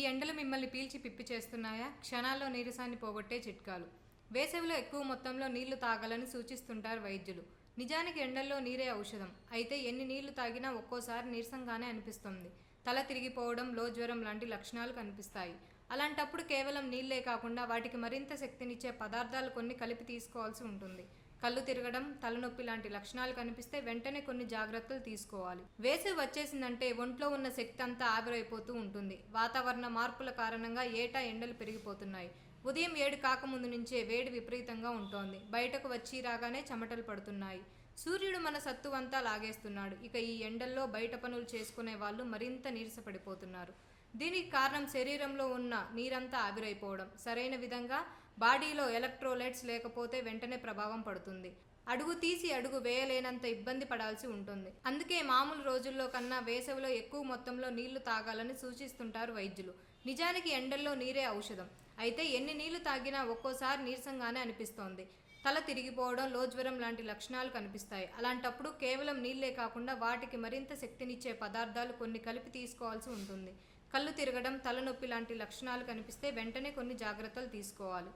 ఈ ఎండలు మిమ్మల్ని పీల్చి పిప్పి చేస్తున్నాయా? క్షణాల్లో నీరసాన్ని పోగొట్టే చిట్కాలు. వేసవిలో ఎక్కువ మొత్తంలో నీళ్ళు తాగాలని సూచిస్తుంటారు వైద్యులు. నిజానికి ఎండల్లో నీరే ఔషధం. అయితే ఎన్ని నీళ్ళు తాగినా ఒక్కోసారి నీరసంగానే అనిపిస్తుంది. తల తిరిగిపోవడం లో జ్వరం లాంటి లక్షణాలు కనిపిస్తాయి. అలాంటప్పుడు కేవలం నీళ్ళే కాకుండా వాటికి మరింత శక్తినిచ్చే పదార్థాలు కొన్ని కలిపి తీసుకోవాల్సి ఉంటుంది. కళ్ళు తిరగడం తలనొప్పి లాంటి లక్షణాలు కనిపిస్తే వెంటనే కొన్ని జాగ్రత్తలు తీసుకోవాలి. వేసవి వచ్చేసిందంటే ఒంట్లో ఉన్న శక్తి అంతా ఆవిరైపోతూ ఉంటుంది. వాతావరణ మార్పుల కారణంగా ఏటా ఎండలు పెరిగిపోతున్నాయి. ఉదయం ఏడు కాకముందు నుంచే వేడి విపరీతంగా ఉంటోంది. బయటకు వచ్చి రాగానే చెమటలు పడుతున్నాయి. సూర్యుడు మన సత్తువంతా లాగేస్తున్నాడు. ఇక ఈ ఎండల్లో బయట పనులు చేసుకునే వాళ్ళు మరింత నీరసపడిపోతున్నారు. దీనికి కారణం శరీరంలో ఉన్న నీరంతా ఆవిరైపోవడం. సరైన విధంగా బాడీలో ఎలక్ట్రోలైట్స్ లేకపోతే వెంటనే ప్రభావం పడుతుంది. అడుగు తీసి అడుగు వేయలేనంత ఇబ్బంది పడాల్సి ఉంటుంది. అందుకే మామూలు రోజుల్లో కన్నా వేసవిలో ఎక్కువ మొత్తంలో నీళ్ళు తాగాలని సూచిస్తుంటారు వైద్యులు. నిజానికి ఎండల్లో నీరే ఔషధం. అయితే ఎన్ని నీళ్ళు తాగినా ఒక్కోసారి నీరసంగానే అనిపిస్తోంది. తల తిరిగిపోవడం లోజ్వరం లాంటి లక్షణాలు కనిపిస్తాయి. అలాంటప్పుడు కేవలం నీళ్ళే కాకుండా వాటికి మరింత శక్తినిచ్చే పదార్థాలు కొన్ని కలిపి తీసుకోవాల్సి ఉంటుంది. కళ్ళు తిరగడం తలనొప్పి లాంటి లక్షణాలు కనిపిస్తే వెంటనే కొన్ని జాగ్రత్తలు తీసుకోవాలి.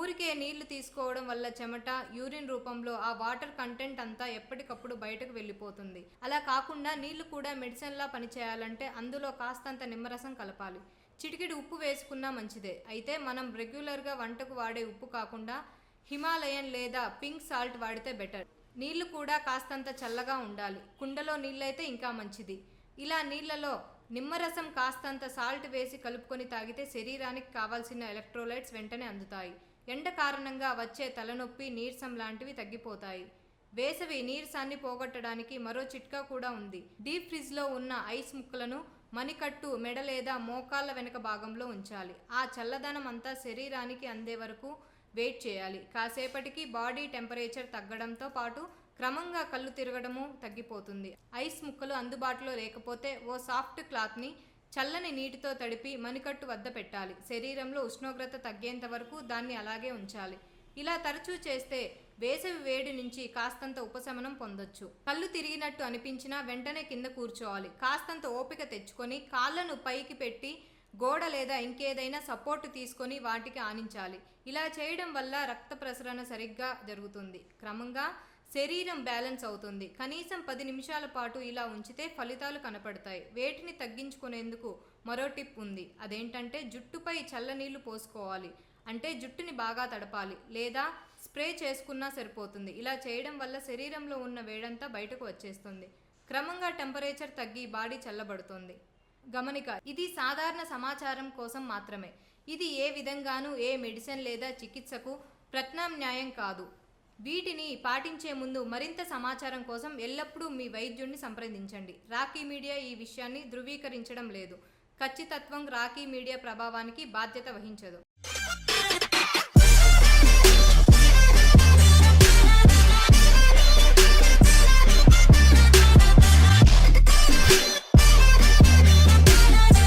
ఊరికే నీళ్ళు తీసుకోవడం వల్ల చెమట యూరిన్ రూపంలో ఆ వాటర్ కంటెంట్ అంతా ఎప్పటికప్పుడు బయటకు వెళ్ళిపోతుంది. అలా కాకుండా నీళ్ళు కూడా మెడిసిన్లా పనిచేయాలంటే అందులో కాస్తంత నిమ్మరసం కలపాలి. చిటికిడి ఉప్పు వేసుకున్నా మంచిదే. అయితే మనం రెగ్యులర్గా వంటకు వాడే ఉప్పు కాకుండా హిమాలయన్ లేదా పింక్ సాల్ట్ వాడితే బెటర్. నీళ్ళు కూడా కాస్తంత చల్లగా ఉండాలి. కుండలో నీళ్ళైతే ఇంకా మంచిది. ఇలా నీళ్ళలో నిమ్మరసం కాస్తంత సాల్ట్ వేసి కలుపుకొని తాగితే శరీరానికి కావాల్సిన ఎలక్ట్రోలైట్స్ వెంటనే అందుతాయి. ఎండ కారణంగా వచ్చే తలనొప్పి నీరసం లాంటివి తగ్గిపోతాయి. వేసవి నీరసాన్ని పోగొట్టడానికి మరో చిట్కా కూడా ఉంది. డీప్ ఫ్రిజ్లో ఉన్న ఐస్ ముక్కలను మణికట్టు మెడ లేదా మోకాళ్ళ వెనుక భాగంలో ఉంచాలి. ఆ చల్లదనం అంతా శరీరానికి అందే వరకు వెయిట్ చేయాలి. కాసేపటికి బాడీ టెంపరేచర్ తగ్గడంతో పాటు క్రమంగా కళ్ళు తిరగడము తగ్గిపోతుంది. ఐస్ ముక్కలు అందుబాటులో లేకపోతే ఓ సాఫ్ట్ క్లాత్ని చల్లని నీటితో తడిపి మణికట్టు వద్ద పెట్టాలి. శరీరంలో ఉష్ణోగ్రత తగ్గేంత వరకు దాన్ని అలాగే ఉంచాలి. ఇలా తరచూ చేస్తే వేసవి వేడి నుంచి కాస్తంత ఉపశమనం పొందొచ్చు. కళ్ళు తిరిగినట్టు అనిపించినా వెంటనే కింద కూర్చోవాలి. కాస్తంత ఓపిక తెచ్చుకొని కాళ్ళను పైకి పెట్టి గోడ లేదా ఇంకేదైనా సపోర్ట్ తీసుకొని వాటికి ఆనించాలి. ఇలా చేయడం వల్ల రక్త ప్రసరణ సరిగ్గా జరుగుతుంది. క్రమంగా శరీరం బ్యాలెన్స్ అవుతుంది. కనీసం పది నిమిషాల పాటు ఇలా ఉంచితే ఫలితాలు కనపడతాయి. వేటిని తగ్గించుకునేందుకు మరో టిప్ ఉంది. అదేంటంటే జుట్టుపై చల్లనీళ్ళు పోసుకోవాలి. అంటే జుట్టుని బాగా తడపాలి. లేదా స్ప్రే చేసుకున్నా సరిపోతుంది. ఇలా చేయడం వల్ల శరీరంలో ఉన్న వేడంతా బయటకు వచ్చేస్తుంది. క్రమంగా టెంపరేచర్ తగ్గి బాడీ చల్లబడుతుంది. గమనిక ఇది సాధారణ సమాచారం కోసం మాత్రమే. ఇది ఏ విధంగానూ ఏ మెడిసిన్ లేదా చికిత్సకు ప్రత్యామ్నాయం కాదు. వీటిని పాటించే ముందు మరింత సమాచారం కోసం ఎల్లప్పుడూ మీ వైద్యుడిని సంప్రదించండి. రాకీ మీడియా ఈ విషయాన్ని ధృవీకరించడం లేదు. ఖచ్చితత్వం రాకీ మీడియా ప్రభావానికి బాధ్యత వహించదు.